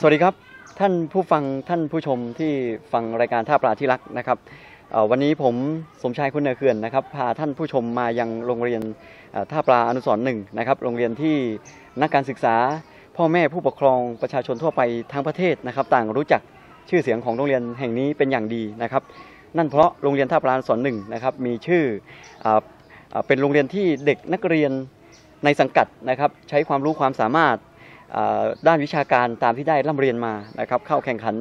สวัสดีครับท่านผู้ฟังท่านผู้ชมที่ฟังรายการท่าปลาที่รักนะครับวันนี้ผมสมชายคุณเนอเขื่อนนะครับพาท่านผู้ชมมายังโรงเรียนท่าปลาอนุสรณ์หนึ่งนะครับโรงเรียนที่นักการศึกษา พ่อแม่ผู้ปกครองประชาชนทั่วไปทั้งประเทศนะครับ ต่างรู้จักชื่อเสียงของโรงเรียนแห่งนี้เป็นอย่างดีนะครับ นั่นเพราะโรงเรียนท่าปลาอนุสรณ์หนึ่งนะครับมีชื่ออเป็นโรงเรียนที่เด็กนักเรียนในสังกัดนะครับใช้ความรู้ความสามารถ ด้านวิชาการตามที่ได้ร่ำเรียนมานะครับเข้าแข่งขัน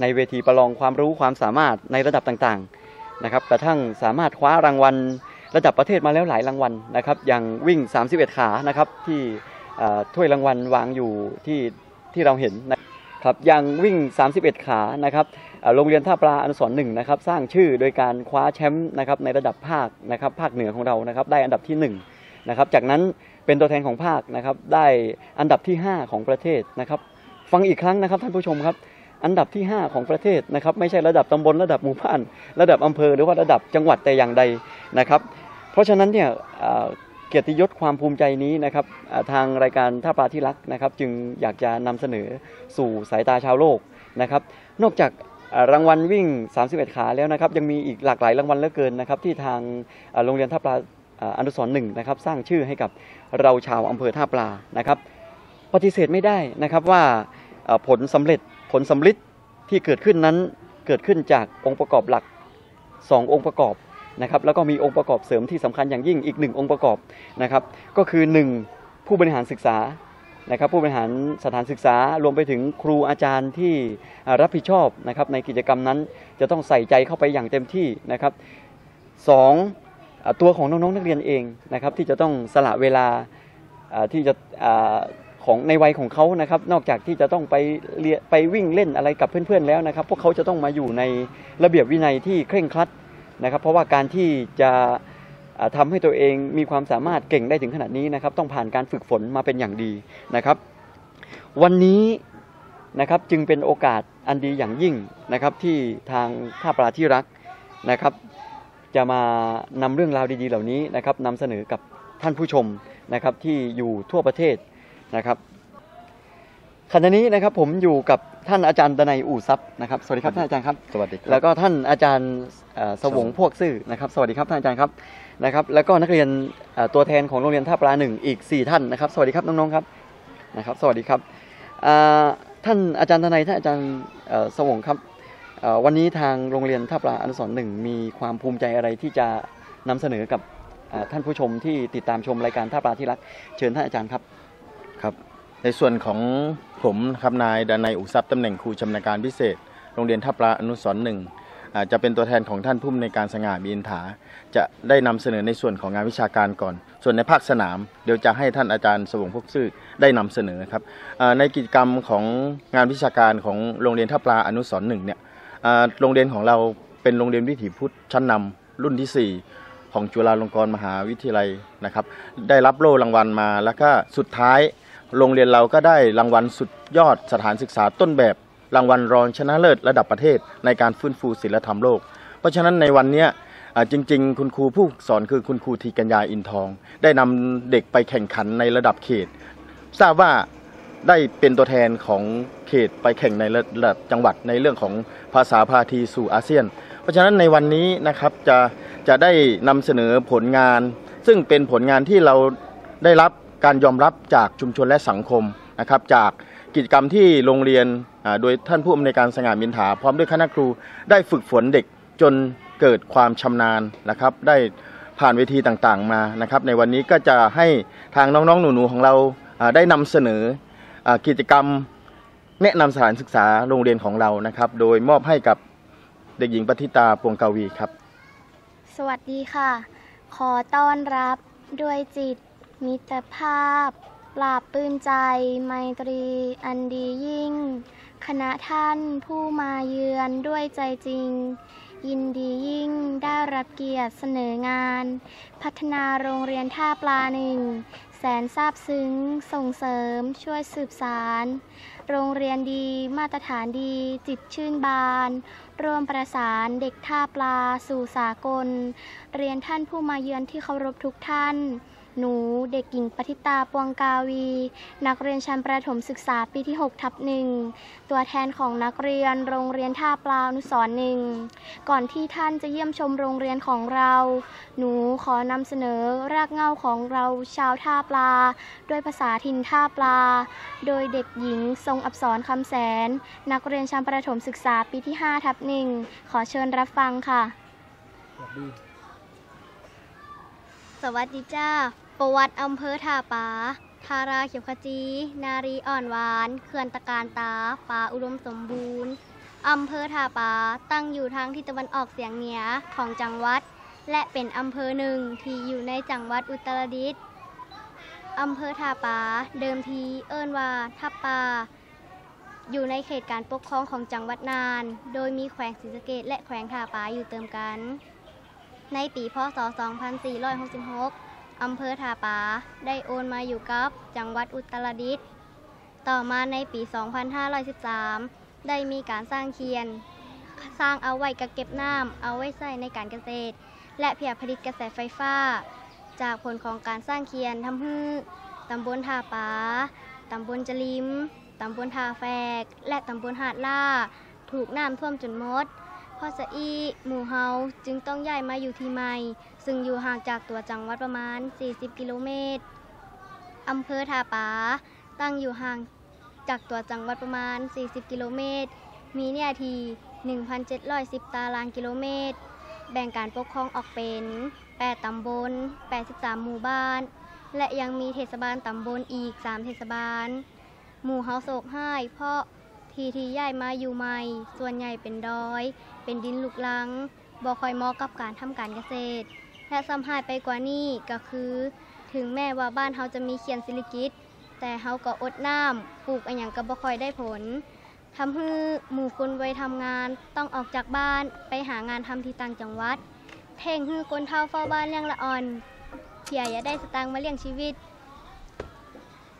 ในเวทีประลองความรู้ความสามารถในระดับต่างๆนะครับกระทั่งสามารถคว้ารางวัลระดับประเทศมาแล้วหลายรางวัลนะครับอย่างวิ่ง 31 ขานะครับที่ถ้วยรางวัลวางอยู่ที่ที่เราเห็นนะครับอย่างวิ่ง 31 ขานะครับโรงเรียนท่าปลาอนุสรหนึ่งนะครับสร้างชื่อโดยการคว้าแชมป์นะครับในระดับภาคนะครับภาคเหนือของเรานะครับได้อันดับที่หนึ่งนะครับจากนั้น เป็นตัวแทนของภาคนะครับ ได้อันดับที่ 5 ของประเทศนะครับ ฟังอีกครั้งนะครับท่านผู้ชมครับ อันดับที่ 5 ของประเทศนะครับไม่ใช่ระดับตำบลระดับหมู่บ้าน ระดับอำเภอหรือว่าระดับจังหวัดแต่อย่างใดนะครับ เพราะฉะนั้นเนี่ยเกียรติยศความภูมิใจนี้นะครับทางรายการท่าปลาที่รักนะครับ จึงอยากจะนำเสนอสู่สายตาชาวโลกนะครับ นอกจากรางวัลวิ่ง 31 ขาแล้วนะครับ ยังมีอีกหลากหลายรางวัลเหลือเกินนะครับ ที่ทางโรงเรียนท่าปลา อนุสรณ์หนึ่งนะครับสร้างชื่อให้กับเราชาวอำเภอท่าปลานะครับ ปฏิเสธไม่ได้นะครับว่าผลสำเร็จผลสำลิดที่เกิดขึ้นนั้นเกิดขึ้นจากองค์ประกอบหลัก 2 องค์ประกอบนะครับแล้วก็มีองค์ประกอบเสริมที่สำคัญอย่างยิ่งอีกหนึ่งองค์ประกอบนะครับก็คือ 1. ผู้บริหารศึกษานะครับผู้บริหารสถานศึกษารวมไปถึงครูอาจารย์ที่รับผิดชอบนะครับในกิจกรรมนั้นจะต้องใส่ใจเข้าไปอย่างเต็มที่นะครับสอง ตัวของน้องๆนักเรียนเองนะครับที่จะต้องสละเวลาที่จะของในวัยของเขานะครับ นอกจากที่จะต้องไปเรียไปวิ่งเล่นอะไรกับเพื่อนๆแล้วนะครับ พวกเขาจะต้องมาอยู่ในระเบียบวินัยที่เคร่งครัดนะครับ เพราะว่าการที่จะทำาให้ตัวเองมีความสามารถเก่งได้ถึงขนาดนี้นะครับ ต้องผ่านการฝึกฝนมาเป็นอย่างดีนะครับ วันนี้นะครับจึงเป็นโอกาสอันดีอย่างยิ่งนะครับที่ทางท่าปลาที่รักนะครับ จะมานำเรื่องราวดีๆเหล่านี้นะครับนำเสนอกับท่านผู้ชมนะครับที่อยู่ทั่วประเทศนะครับขณะนี้นะครับผมอยู่กับท่านอาจารย์ดนัยอู่ทรัพย์นะครับสวัสดีครับท่านอาจารย์ครับสวัสดีครับแล้วก็ท่านอาจารย์เอ่อสวงพวกซื่อนะครับ สวัสดีครับท่านอาจารย์ครับนะครับ แล้วก็นักเรียนเอ่อตัวแทนของโรงเรียนท่าปลาหนึ่งอีก 4 ท่านนะครับ สวัสดีครับน้องๆครับนะครับ สวัสดีครับอ่าท่านอาจารย์ทนายท่านอาจารย์เอ่อสวงครับเอ่อ วันนี้ทางโรงเรียนท่าปลาอนุสร์หนึ่งมีความภูมิใจอะไรที่จะนำเสนอกับท่านผู้ชมที่ติดตามชมรายการท่าปลาที่รัก เชิญท่านอาจารย์ครับครับในส่วนของผมครับนายดานายอุทรัพย์ตำแหน่งครูชำนาญการพิเศษ โรงเรียนท่าปลาอนุสร์หนึ่งจะเป็นตัวแทนของท่านผู้อำนการสง่ามีอินถา จะได้นำเสนอในส่วนของงานวิชาการก่อน ส่วนในภาคสนาม เดี๋ยวจะให้ท่านอาจารย์สวงพกซื่อได้นำเสนอครับในกิจกรรมของงานวิชาการของโรงเรียนท่าปลาอนุสร์หนึ่งเนี่ย โรงเรียนของเราเป็นโรงเรียนวิถีพุทธชั้นนำรุ่นที่สี่ของจุฬาลงกรณ์มหาวิทยาลัยนะครับ ได้รับโล่รางวัลมาแล้วก็สุดท้ายโรงเรียนเราก็ได้รางวัลสุดยอดสถานศึกษาต้นแบบ รางวัลรองชนะเลิศระดับประเทศ ในการฟื้นฟูศิลธรรมโลก เพราะฉะนั้นในวันนี้จริง ๆ คุณครูผู้สอนคือคุณครูธีกัญญาอินทอง ได้นำเด็กไปแข่งขันในระดับเขต ทราบว่า ได้เป็นตัวแทนของเขตไปแข่งในระดับจังหวัดในเรื่องของภาษาพาทีสู่อาเซียน เพราะฉะนั้นในวันนี้นะครับจะจะได้นำเสนอผลงาน ซึ่งเป็นผลงานที่เราได้รับการยอมรับจากชุมชนและสังคมนะครับจากกิจกรรมที่โรงเรียนโดยท่านผู้อำนวยการสง่ามินถา พร้อมด้วยคณะครูได้ฝึกฝนเด็กจนเกิดความชำนาญนะครับ ได้ผ่านเวทีต่างๆมานะครับ ในวันนี้ก็จะให้ทางน้องๆหนูๆของเราได้นำเสนอ กิจกรรมแนะนำสถานศึกษาโรงเรียนของเรานะครับ โดยมอบให้กับเด็กหญิงปฏิตาปวงกาวีครับ สวัสดีค่ะ ขอต้อนรับด้วยจิตมิตรภาพ ปราบปลื้มใจ ไมตรีอันดียิ่ง คณะท่านผู้มาเยือนด้วยใจจริง ยินดียิ่งได้รับเกียรติเสนองาน พัฒนาโรงเรียนท่าปลาหนึ่ง แสนซาบซึ้ง ส่งเสริม ช่วยสืบสาร โรงเรียนดีมาตรฐานดี จิตชื่นบาน ร่วมประสานเด็กท่าปลา สู่สากล เรียนท่านผู้มาเยือนที่เคารพทุกท่าน หนู เด็กหญิงปฏิตาปวงกาวี นักเรียนชั้นประถมศึกษาปีที่ 6 ทับหนึ่ง ตัวแทนของนักเรียนโรงเรียนท่าปลาอนุสรณ์หนึ่ง ก่อนที่ท่านจะเยี่ยมชมโรงเรียนของเรา หนูขอนำเสนอรากเหง้าของเราชาวท่าปลา ด้วยภาษาถิ่นท่าปลา โดยเด็กหญิงทรงอักษรคำแสน นักเรียนชั้นประถมศึกษาปีที่ 5 ทับหนึ่ง ขอเชิญรับฟังค่ะสวัสดีจ้า ประวัติอำเภอท่าปาทาราเขียวขจี นารีอ่อนหวาน เขื่อนตะการตา ป่าอุดมสมบูรณ์ อำเภอท่าปาตั้งอยู่ทางทิศตะวันออกเฉียงเหนือของจังหวัด และเป็นอำเภอหนึ่งที่อยู่ในจังหวัดอุตรดิตถ์อำเภอท่าปาเดิมทีเอิ้นว่าท่าปาอยู่ในเขตการปกครองของจังหวัดนาน โดยมีแขวงศรีสะเกษและแขวงท่าปาอยู่เติมกัน ในปีพศ 2466 อำเภอทาปาได้โอนมาอยู่กับจังหวัดอุตรดิตถ์ต่อมาในปี 2513 ได้มีการสร้างเคียน สร้างเอาไว้กักเก็บน้ำเอาไว้ใช้ในการเกษตร และเพียผลิตกระแสไฟฟ้า จากผลของการสร้างเคียนทำให้ตำบลทาปาตำบลจลิมตำบลทาแฝกและตำบลหาดล่า ถูกน้ำท่วมจนหมดพ่อสะอีหมู่เฮาจึงต้องย้ายมาอยู่ที่ใหม่ ซึ่งอยู่ห่างจากตัวจังหวัดประมาณ 40 กิโลเมตร อำเภอท่าปาตั้งอยู่ห่างจากตัวจังหวัดประมาณ 40 กิโลเมตร มีเนื้อที่1,710 ตารางกิโลเมตร แบ่งการปกครองออกเป็น 8 ตำบล 83 หมู่บ้าน และยังมีเทศบาลตำบลอีก 3 เทศบาล หมู่เฮาโศกห้เพราะทีที่ย้ายมาอยู่ใหม่ ส่วนใหญ่เป็นดอย เป็นดินลูกลังบ่ค่อยเหมาะกับการทำการเกษตร และสำหายไปกว่านี้ก็คือ ถึงแม้ว่าบ้านเฮาจะมีเขียนศิริกิจแต่เฮาก็อดน้ำปลูกอันหยังก็บ่ค่อยได้ผลทำให้หมู่คนวัยทำงานต้องออกจากบ้านไปหางานทำที่ต่างจังหวัดเท่งฮือคนเฒ่าเฝ้าบ้านเลี้ยงละอ่อนเพียอย่าได้สตางค์มาเลี้ยงชีวิต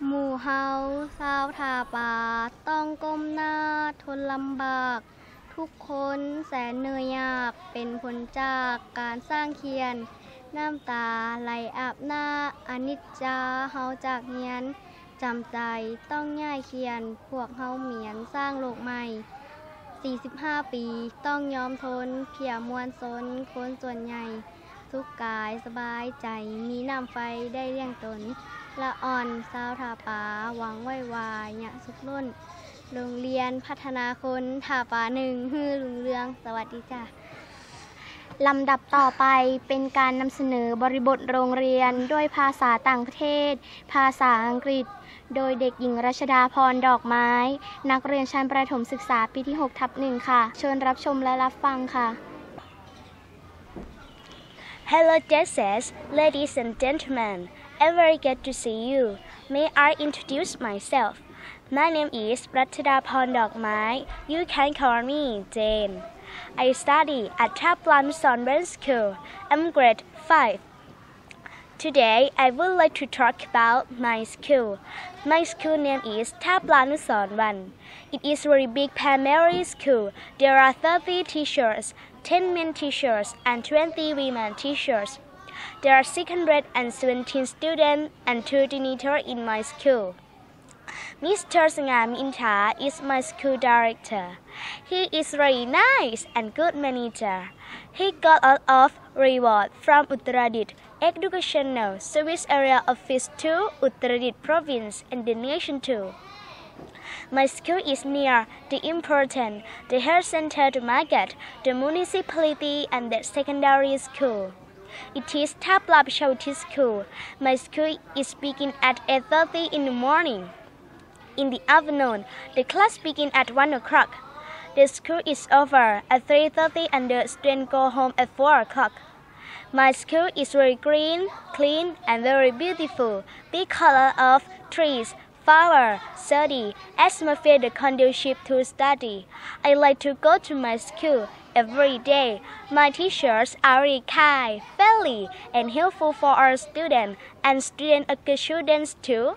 หมู่เฮาชาวทาป่า ต้องก้มหน้าทนลำบาก ทุกคนแสนเหนื่อยยากเป็นผลจากการสร้างเคียน น้ำตาไหลอาบหน้าอนิจจาเฮาจากเฮียนจำใจต้องย่ายเคียน พวกเฮาเหมียนสร้างโลกใหม่ 45 ปีต้องยอมทนเพียมวลซนคนส่วนใหญ่สุขกายสบายใจมีน้ำไฟได้เลี้ยงตน ละอ่อนสาวทาป่าหวังไหววายยะสุขล้น โรงเรียนพัฒนาคนทาป่าหนึ่งฮือลุงเรือง สวัสดีจ้ะ ลำดับต่อไปเป็นการนำเสนอบริบทโรงเรียนด้วยภาษาต่างประเทศ ภาษาอังกฤษ โดยเด็กหญิงรัชดาพรดอกไม้ นักเรียนชั้นประถมศึกษาปีที่6ทับหนึ่งค่ะ เชิญรับชมและรับฟังค่ะ Hello, Jesses, ladies and gentlemen. I very glad to see you. May I introduce myself? My name is Pratida Pondokmai. You can call me Jane. I study at Taplan Sunburn School. I'm grade 5. Today, I would like to talk about my school. My school name is Taplan Sonwan. It is a very big primary school. There are 30 teachers, 10 men teachers, and 20 women teachers. There are 617 students and 2 janitors in my school. Mr. Sangam Inta is my school director. He is very nice and good manager. He got a lot of reward from Uttaradit Educational Service Area Office to Uttaradit Province and the nation too. My school is near the important, the health center, the market, the municipality, and the secondary school. It is Taplap Shouti School. My school is begin at 8.30 in the morning. In the afternoon, the class begin at 1 o'clock. The school is over at 3.30 and the students go home at 4 o'clock. My school is very green, clean, and very beautiful. Big color of trees, flower, study, atmosphere the conducive to study. I like to go to my school every day. My teachers are very kind, friendly, and helpful for our students, and students are good students too.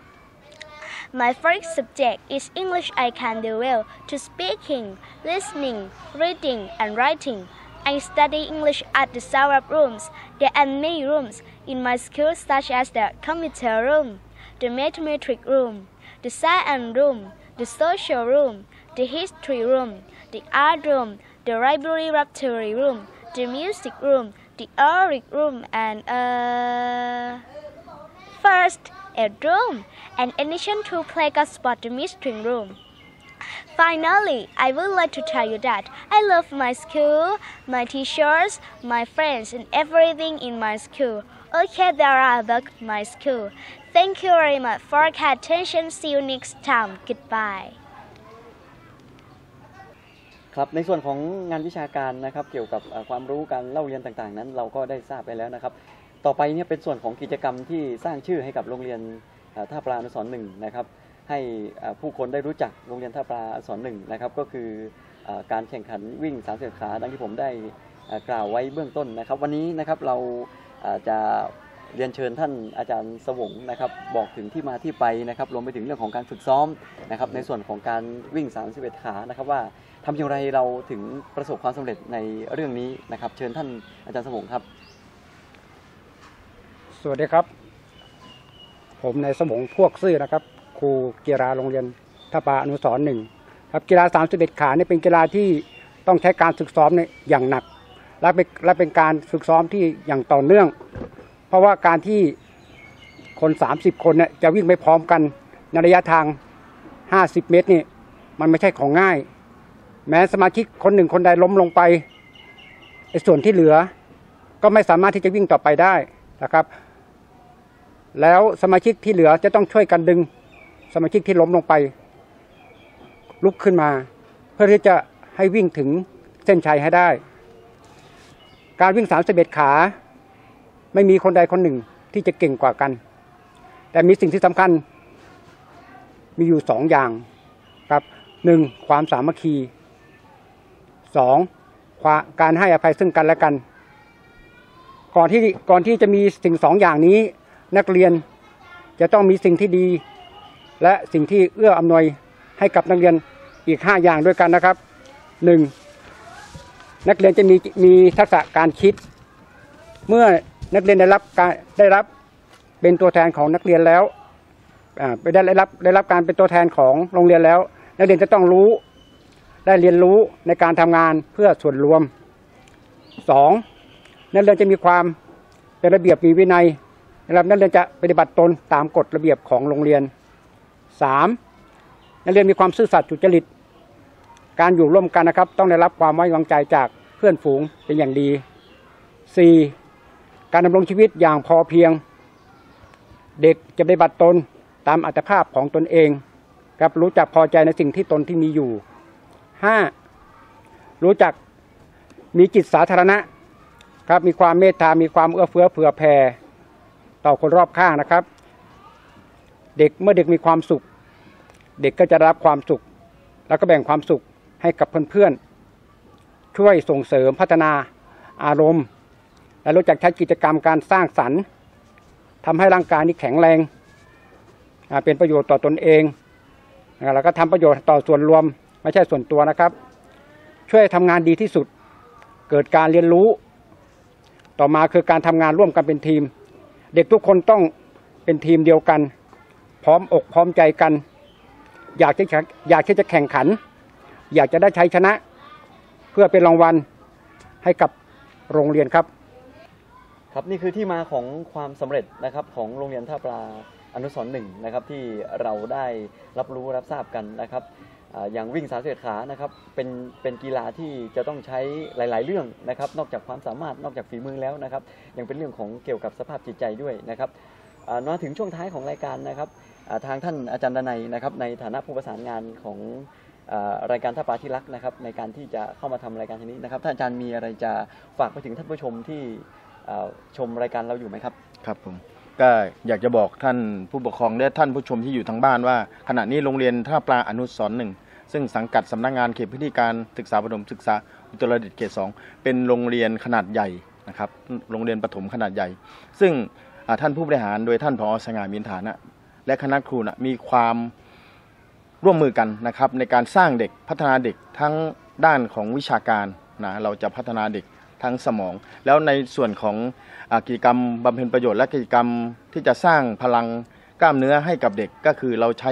My first subject is English I can do well to speaking, listening, reading, and writing. I study English at the Sarab rooms. There are many rooms in my school, such as the computer room, the mathematics room, the science room, the social room, the history room, the art room, the library laboratory room, the music room, the art room, and uh, first aid room, and in addition to playground sport, the meeting room. Finally, I would like to tell you that I love my school, my teachers, my friends, and everything in my school. Okay, there are about my school. Thank you very much for your attention. See you next time. Goodbye. ครับในส่วนของงานวิชาการนะครับเกี่ยวกับเอ่อความรู้การเล่าเรียนต่างๆ นั้น เราก็ได้ทราบไปแล้วนะครับ ต่อไปเนี่ยเป็นส่วนของกิจกรรมที่สร้างชื่อให้กับโรงเรียนท่าปลาอนุสรหนึ่งนะครับให้ผู้คนได้รู้จักโรงเรียนท่าปลาอนุสรหนึ่งนะครับก็คืออการแข่งขันวิ่ง3 0ขาดังที่ผมได้กล่าวไว้เบื้องต้นนะครับ วันนี้นะครับเราจะเรียนเชิญท่านอาจารย์สวงนะครับบอกถึงที่มาที่ไปนะครับรวมไปถึงเรื่องของการฝึกซ้อมนะครับในส่วนของการวิ่ง 31 ขานะครับว่าทำอย่างไรเราถึงประสบความสำเร็จในเรื่องนี้นะครับ เชิญท่านอาจารย์สมงครับ สวัสดีครับ ผมในสมงพวกซื่อนะครับ ครูกีฬาโรงเรียนท่าปาอนุสรหนึ่งครับกีฬา31ขาเนี่ยเป็นกีฬาที่ต้องใช้การฝึกซ้อมเนี่ยอย่างหนัก และเป็นและเป็นการฝึกซ้อมที่อย่างต่อเนื่อง เพราะว่าการที่คน30คนเนี่ยจะวิ่งไปพร้อมกันในระยะทาง50เมตรนี่มันไม่ใช่ของง่าย แม้สมาชิกคนหนึ่งคนใดล้มลงไปไอ้ส่วนที่เหลือก็ไม่สามารถที่จะวิ่งต่อไปได้นะครับ แล้วสมาชิกที่เหลือจะต้องช่วยกันดึง สมาชิกที่ล้มลงไป ลุกขึ้นมา เพื่อที่จะให้วิ่งถึงเส้นชัยให้ได้ การวิ่ง 31 ขา ไม่มีคนใดคนหนึ่งที่จะเก่งกว่ากัน แต่มีสิ่งที่สำคัญ มีอยู่สองอย่างครับหนึ่งความสามัคคีสองความการให้อภัยซึ่งกันและกัน ก่อนที่ก่อนที่จะมีสิ่งสองอย่างนี้ นักเรียนจะต้องมีสิ่งที่ดี และสิ่งที่เอื้ออำนวยให้กับนักเรียนอีกห้าอย่างด้วยกันนะครับหนึ่งนักเรียนจะมีมีทักษะการคิด เมื่อนักเรียนได้รับการได้รับเป็นตัวแทนของนักเรียนแล้วไปได้รับได้รับการเป็นตัวแทนของโรงเรียนแล้ว นักเรียนจะต้องรู้ได้เรียนรู้ในการทำงานเพื่อส่วนรวมสองนักเรียนจะมีความเป็นระเบียบมีวินัย นะครับนักเรียนจะปฏิบัติตนตามกฎระเบียบของโรงเรียนสามนักเรียนมีความซื่อสัตย์สุจริต การอยู่ร่วมกันนะครับ ต้องได้รับความไว้วางใจจากเพื่อนฝูงเป็นอย่างดีสี่การดำรงชีวิตอย่างพอเพียง เด็กจะปฏิบัติตนตามอัตภาพของตนเองครับรู้จักพอใจในสิ่งที่ตนที่มีอยู่ห้ารู้จักมีจิตสาธารณะครับมีความเมตตา มีความเอื้อเฟื้อเผื่อแผ่ ต่อคนรอบข้างนะครับ เด็กเมื่อเด็กมีความสุข เด็กก็จะรับความสุข แล้วก็แบ่งความสุขให้กับเพื่อนๆช่วยส่งเสริมพัฒนาอารมณ์ และรู้จักใช้กิจกรรมการสร้างสรรค์ทำให้ร่างกายนี้แข็งแรง เป็นประโยชน์ต่อตนเองแล้วก็ทำประโยชน์ต่อส่วนรวมไม่ใช่ส่วนตัวนะครับ ช่วยทำงานดีที่สุด เกิดการเรียนรู้ ต่อมาคือการทำงานร่วมกันเป็นทีม เด็กทุกคนต้องเป็นทีมเดียวกัน พร้อมอกพร้อมใจกัน อยากจะอยากที่จะแข่งขัน อยากจะได้ใชัยชนะ เพื่อเป็นรางวัลให้กับโรงเรียนครับ ครับนี่คือที่มาของความสำเร็จนะครับของโรงเรียนท่าปลาอนุสรณ์หนึ่งนะครับที่เราได้รับรู้รับทราบกันนะครับ อย่างวิ่งสาเสขานะครับเป็นเป็นกีฬาที่จะต้องใช้หลาย ๆ เรื่องนะครับ นอกจากความสามารถนอกจากฝีมือแล้วนะครับ ยังเป็นเรื่องของเกี่ยวกับสภาพจิตใจด้วยนะครับมาถึงช่วงท้ายของรายการนะครับทางท่านอาจารย์ดนัยนะครับ ในฐานะผู้ประสานงานของรายการท่าปลาที่รักนะครับ ในการที่จะเข้ามาทำรายการชนี้นะครับท่านอาจารย์มีอะไรจะฝากไปถึงท่านผู้ชมที่ชมรายการเราอยู่ไหมครับครับผมก็อยากจะบอกท่านผู้ปกครองและท่านผู้ชมที่อยู่ทางบ้านว่า ขณะนี้โรงเรียนท่าปลาอนุสรหนึ่ง ซึ่งสังกัดสำนักงานเขตพื้นที่การศึกษาประถมศึกษาอุตรดิตถ์เขตสองเป็นโรงเรียนขนาดใหญ่นะครับโรงเรียนประถมขนาดใหญ่ ซึ่งท่านผู้บริหารโดยท่านผอสง่ามินฐานะ และคณะครูนะมีความร่วมมือกันนะครับในการสร้างเด็กพัฒนาเด็กทั้งด้านของวิชาการนะเราจะพัฒนาเด็กทั้งสมอง แล้วในส่วนของอกิจกรรมบำเพ็ญประโยชน์และกิจกรรมที่จะสร้างพลังกล้ามเนื้อให้กับเด็กก็คือเราใช้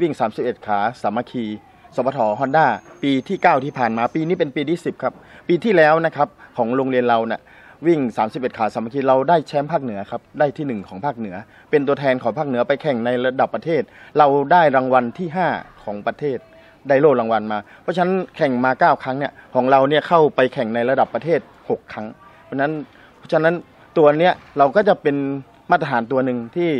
วิ่ง 31 ขาสามัคคี สปทฮอนด้าปีที่ 9 ที่ผ่านมาปีนี้เป็นปีที่ 10 ครับ ปีที่แล้วนะครับของโรงเรียนเราเนี่ยวิ่ง 31 ขาสามัคคีเราได้แชมป์ภาคเหนือครับ ได้ที่ 1 ของภาคเหนือ เป็นตัวแทนของภาคเหนือไปแข่งในระดับประเทศ เราได้รางวัลที่ 5 ของประเทศ ได้โล่รางวัลมา เพราะฉะนั้นแข่งมา 9 ครั้งเนี่ยของเราเนี่ยเข้าไปแข่งในระดับประเทศ 6 ครั้ง เพราะฉะนั้นเพราะฉะนั้นตัวเนี้ยเราก็จะเป็นมาตรฐานตัวหนึ่งที่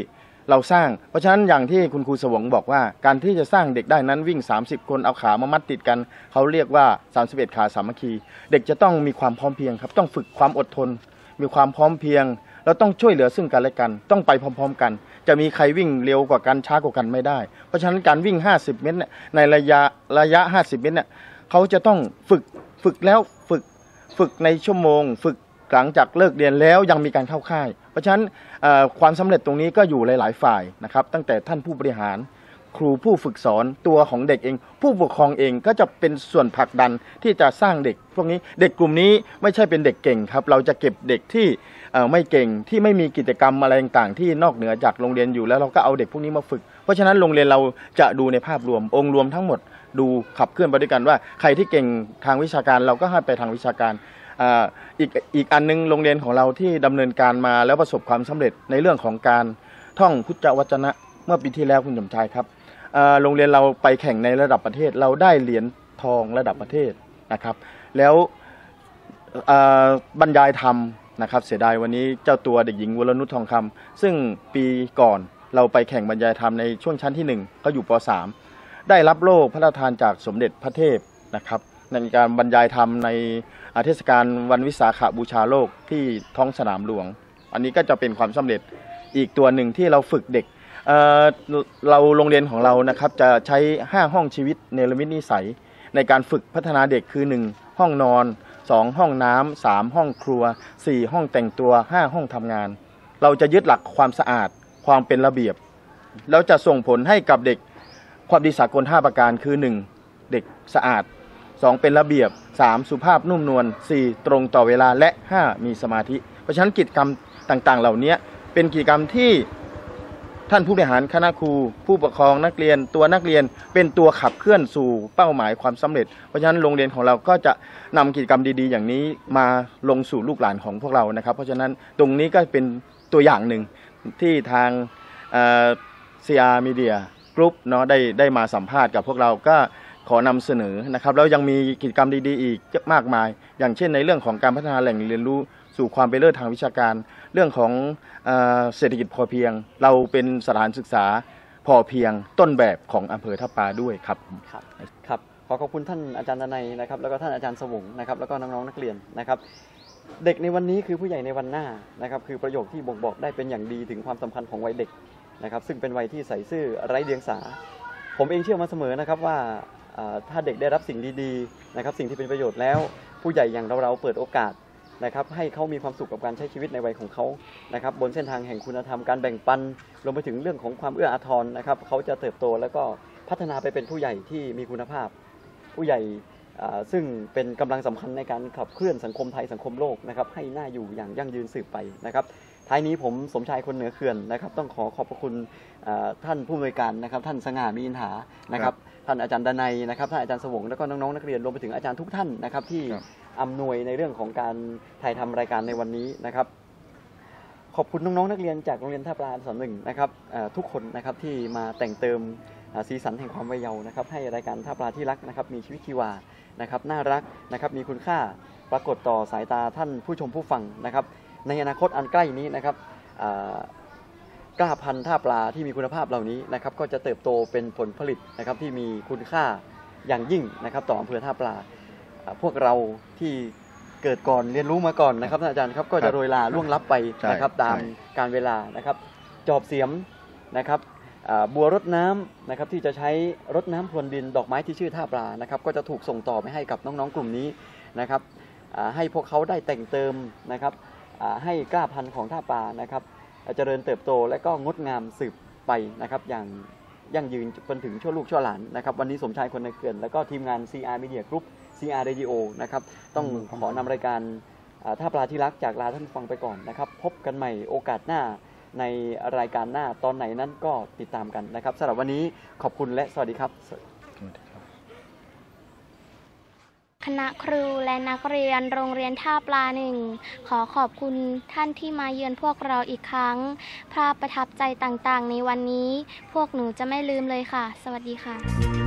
เราสร้าง เพราะฉะนั้นอย่างที่คุณครูสวงบอกว่า การที่จะสร้างเด็กได้นั้นวิ่ง 30 คนเอาขามามัดติดกัน เขาเรียกว่า 31 ขาสามัคคี เด็กจะต้องมีความพร้อมเพียงครับ ต้องฝึกความอดทน มีความพร้อมเพียงแล้วต้องช่วยเหลือซึ่งกันและกัน ต้องไปพร้อม ๆ กัน จะมีใครวิ่งเร็วกว่ากันช้ากว่ากันไม่ได้ เพราะฉะนั้นการวิ่ง 50 เมตรเนี่ยในระยะระยะ 50 เมตรเนี่ยเขาจะต้องฝึกฝึกแล้วฝึกฝึกในชั่วโมง ฝึก หลังจากเลิกเรียนแล้วยังมีการเข้าค่าย เพราะฉะนั้นความสำเร็จตรงนี้ก็อยู่หลาย ๆ ฝ่ายนะครับ ตั้งแต่ท่านผู้บริหารครูผู้ฝึกสอนตัวของเด็กเอง ผู้ปกครองเองก็จะเป็นส่วนผลักดันที่จะสร้างเด็ก พวกนี้เด็กกลุ่มนี้ไม่ใช่เป็นเด็กเก่งครับ เราจะเก็บเด็กที่ไม่เก่งที่ไม่มีกิจกรรมอะไรต่างๆ ที่นอกเหนือจากโรงเรียนอยู่แล้วเราก็เอาเด็กพวกนี้มาฝึก เพราะฉะนั้นโรงเรียนเราจะดูในภาพรวมองค์รวมทั้งหมด ดูขับเคลื่อนไปด้วยกันว่า ใครที่เก่งทางวิชาการเราก็ให้ไปทางวิชาการ อีกอีกอันนึงโรงเรียนของเราที่ดำเนินการมาแล้วประสบความสำเร็จในเรื่องของการท่องพุทธวจนะเมื่อปีที่แล้วคุณสมชายครับโรงเรียนเราไปแข่งในระดับประเทศเราได้เหรียญทองระดับประเทศนะครับ แล้วบรรยายธรรมนะครับ เสียดายวันนี้เจ้าตัวเด็กหญิงวรนุชทองคำซึ่งปีก่อนเราไปแข่งบรรยายธรรมในช่วงชั้นที่หนึ่งเขาอยู่ป .3 ได้รับโล่พระราชทานจากสมเด็จพระเทพนะครับ ในการบรรยายธรรมในอาเทศกาลวันวิสาขบูชาโลกที่ท้องสนามหลวง อันนี้ก็จะเป็นความสำเร็จอีกตัวหนึ่งที่เราฝึกเด็กเเราโรงเรียนของเรานะครับจะใช้ 5 ห้องชีวิตเนรมิตนิสัย ในการฝึกพัฒนาเด็กคือ 1 ห้องนอน 2 ห้องน้ำ3ห้องครัว 4 ห้องแต่งตัว 5 ห้องทำงาน เราจะยึดหลักความสะอาดความเป็นระเบียบ แล้วจะส่งผลให้กับเด็กความดีสากล 5 ประการคือ 1 เด็กสะอาด 2 เป็นระเบียบ 3 สุภาพนุ่มนวล4ตรงต่อเวลาและ 5 มีสมาธิ เพราะฉะนั้นกิจกรรมต่างๆ เหล่านี้เป็นกิจกรรมที่ท่านผู้บริหารคณะครู ผู้ปกครองนักเรียนตัวนักเรียนเป็นตัวขับเคลื่อนสู่เป้าหมายความสำเร็จ เพราะฉะนั้นโรงเรียนของเราก็จะนำกิจกรรมดีๆ อย่างนี้มาลงสู่ลูกหลานของพวกเรานะครับ เพราะฉะนั้นตรงนี้ก็เป็นตัวอย่างหนึ่งที่ทางซีอาร์มีเดียกรุ๊ปเนาะได้ได้มาสัมภาษณ์กับพวกเราก็ ขอนำเสนอนะครับแล้วยังมีกิจกรรมดีๆอีกเยอะมากมาย อย่างเช่นในเรื่องของการพัฒนาแหล่งเรียนรู้สู่ความเป็นเลิศทางวิชาการ เรื่องของเอเศรษฐกิจพอเพียง เราเป็นสถานศึกษาพอเพียงต้นแบบของอำเภอท่าปลาด้วยครับครับครับขอขอบคุณท่านอาจารย์ดนัยนะครับแล้วก็ท่านอาจารย์สวงนะครับแล้วก็น้องๆนักเรียนนะครับ เด็กในวันนี้คือผู้ใหญ่ในวันหน้านะครับคือประโยคที่บ่งบอกได้เป็นอย่างดีถึงความสำคัญของวัยเด็กนะครับซึ่งเป็นวัยที่ใส่ซื่อไร้เดียงสา ผมเองเชื่อมาเสมอนะครับว่า ถ้าเด็กได้รับสิ่งดีๆนะครับสิ่งที่เป็นประโยชน์แล้ว ผู้ใหญ่อย่างเราๆเปิดโอกาสนะครับให้เขามีความสุขกับการใช้ชีวิตในวัยของเขานะครับบนเส้นทางแห่งคุณธรรมการแบ่งปันรวมไปถึงเรื่องของความเอื้ออาทรนะครับเขาจะเติบโตแล้วก็พัฒนาไปเป็นผู้ใหญ่ที่มีคุณภาพ ผู้ใหญ่ซึ่งเป็นกำลังสำคัญในการขับเคลื่อนสังคมไทยสังคมโลกนะครับให้น่าอยู่อย่างยั่งยืนสืบไปนะครับท้ายนี้ผมสมชายคนเหนือเขื่อนนะครับต้องขอขอบพระคุณท่านผู้อำนวยการนะครับท่านสง่ามีอินหานะครับ ท่านอาจารย์ดนัยนะครับท่านอาจารย์สวงแล้วก็น้องๆนักเรียนรวมไปถึงอาจารย์ทุกท่านนะครับที่อำนวยในเรื่องของการถ่ายทำรายการในวันนี้นะครับขอบคุณน้องๆนักเรียนจากโรงเรียนท่าปลาสอนหนึ่งนะครับทุกคนนะครับที่มาแต่งเติมสีสันแห่งความวัยเยาว์นะครับให้รายการท่าปลาที่รักนะครับมีชีวิตชีวานะครับน่ารักนะครับมีคุณค่าปรากฏต่อสายตาท่านผู้ชมผู้ฟังนะครับในอนาคตอันใกล้นี้นะครับ กล้าพันธุ์ท่าปลาที่มีคุณภาพเหล่านี้นะครับก็จะเติบโตเป็นผลผลิตนะครับที่มีคุณค่าอย่างยิ่งนะครับต่ออำเภอท่าปลาอ่าพวกเราที่เกิดก่อนเรียนรู้มาก่อนนะครับท่านอาจารย์ครับก็ครัจะบโรยลาล่วงลับไปใช่นะครับตามใช่การเวลานะครับจอบเสียมนะครับอ่าบัวรดน้ำนะครับที่จะใช้รดน้ำพรวนดินดอกไม้ที่ชื่อท่าปลานะครับก็จะถูกส่งต่อไปให้กับน้องๆกลุ่มนี้นะครับอ่าให้พวกเขาได้แต่งเติมนะครับอ่าให้กล้าพันธุ์ของท่าปลานะครับอ่า เจริญเติบโตและก็งดงามสืบไปนะครับ อย่างยั่งยืนจนถึงชั่วลูกชั่วหลานนะครับ วันนี้สมชายคนในเขื่อนแล้วก็ทีมงาน CR Media Group CR Radio นะครับ ต้องขอนำรายการท่าปลาที่รักจากลาท่านฟังไปก่อนนะครับ พบกันใหม่โอกาสหน้าในรายการหน้าตอนไหนนั้นก็ติดตามกันนะครับสำหรับวันนี้ขอบคุณและสวัสดีครับ คณะครูและนักเรียนโรงเรียนท่าปลาหนึ่ง ขอขอบคุณท่านที่มาเยือนพวกเราอีกครั้ง ภาพประทับใจต่างๆ ในวันนี้ พวกหนูจะไม่ลืมเลยค่ะ สวัสดีค่ะ